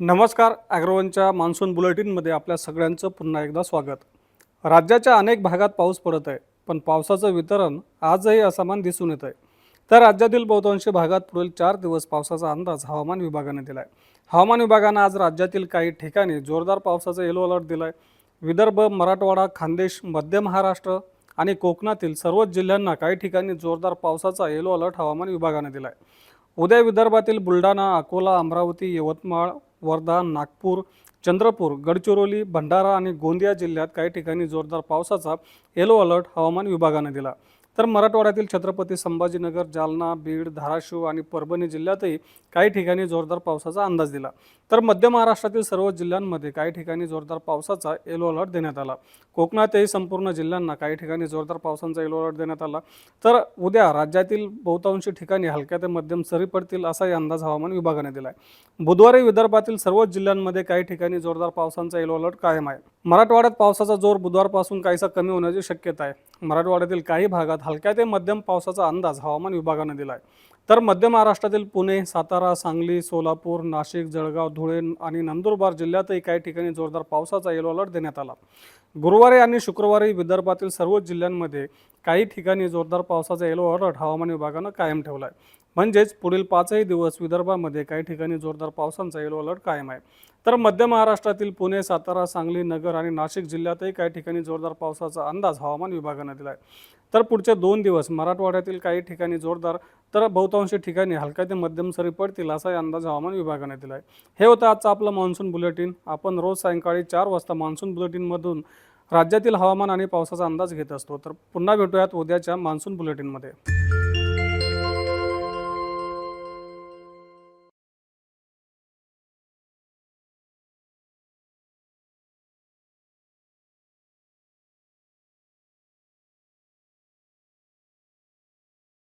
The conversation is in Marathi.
नमस्कार ॲग्रोवनच्या मान्सून बुलेटिनमध्ये आपल्या सगळ्यांचं पुन्हा एकदा स्वागत. राज्याच्या अनेक भागात पाऊस पडत आहे पण पावसाचं वितरण आजही असमान दिसून येत आहे तर राज्यातील बहुतांशी भागात पुढील चार दिवस पावसाचा अंदाज हवामान विभागाने दिला आहे हवामान विभागानं आज राज्यातील काही ठिकाणी जोरदार पावसाचा येलो अलर्ट दिला आहे विदर्भ मराठवाडा खानदेश मध्य महाराष्ट्र आणि कोकणातील सर्वच जिल्ह्यांना काही ठिकाणी जोरदार पावसाचा येलो अलर्ट हवामान विभागाने दिला आहे उद्या विदर्भातील बुलढाणा अकोला अमरावती यवतमाळ वर्धा नागपूर चंद्रपूर गडचिरोली भंडारा आणि गोंदिया जिल्ह्यात काही ठिकाणी जोरदार पावसाचा येलो अलर्ट हवामान विभागाने दिला. तर मराठवाड्यातील छत्रपती संभाजीनगर जालना बीड धाराशिव आणि परभणी जिल्ह्यातही काही ठिकाणी जोरदार पावसाचा अंदाज दिला. तर मध्य महाराष्ट्रातील सर्व जिल्ह्यांमध्ये काही ठिकाणी जोरदार पावसाचा येलो अलर्ट देण्यात आला. कोकणातही संपूर्ण जिल्ह्यांना काही ठिकाणी जोरदार पावसाचा येलो अलर्ट देण्यात आला. तर उद्या राज्यातील बहुतांशी ठिकाणी हलक्या ते मध्यम सरी पडतील असाही अंदाज हवामान विभागाने दिला आहे बुधवारी विदर्भातील सर्वच जिल्ह्यांमध्ये काही ठिकाणी जोरदार पावसाचा येलो अलर्ट कायम आहे. मराठवाड्यात पावसाचा जोर बुधवारपासून काहीसा कमी होण्याची शक्यता आहे. मराठवाड्यातील काही भागात हलक्या ते मध्यम पावसाचा अंदाज हवामान विभागाने दिला आहे तर मध्य महाराष्ट्रातील पुणे सातारा सांगली सोलापूर नाशिक जळगाव धुळे आणि नंदुरबार जिल्ह्यातही काही ठिकाणी जोरदार पावसाचा येलो अलर्ट देण्यात आला. गुरुवारी आणि शुक्रवारी विदर्भातील सर्वच जिल्ह्यांमध्ये काही ठिकाणी जोरदार पावसाचा येलो अलर्ट हवामान विभागानं कायम ठेवला आहे म्हणजेच पुढील पाचही दिवस विदर्भामध्ये काही ठिकाणी जोरदार पावसांचा येलो अलर्ट कायम आहे. तर मध्य महाराष्ट्रातील पुणे सातारा सांगली नगर आणि नाशिक जिल्ह्यातही काही ठिकाणी जोरदार पावसाचा अंदाज हवामान विभागानं दिला आहे तर पुढचे दोन दिवस मराठवाड्यातील काही ठिकाणी जोरदार तर बहुतांशी ठिकाणी हलक्या ते मध्यम सरी पडतील असाही अंदाज हवामान विभागाने दिला आहे हे होतं आजचं आपलं मान्सून बुलेटिन. आपण रोज सायंकाळी चार वाजता मान्सून बुलेटिनमधून राज्यातील हवामान आणि पावसाचा अंदाज घेत असतो. तर पुन्हा भेटूयात उद्याच्या मान्सून बुलेटिनमध्ये.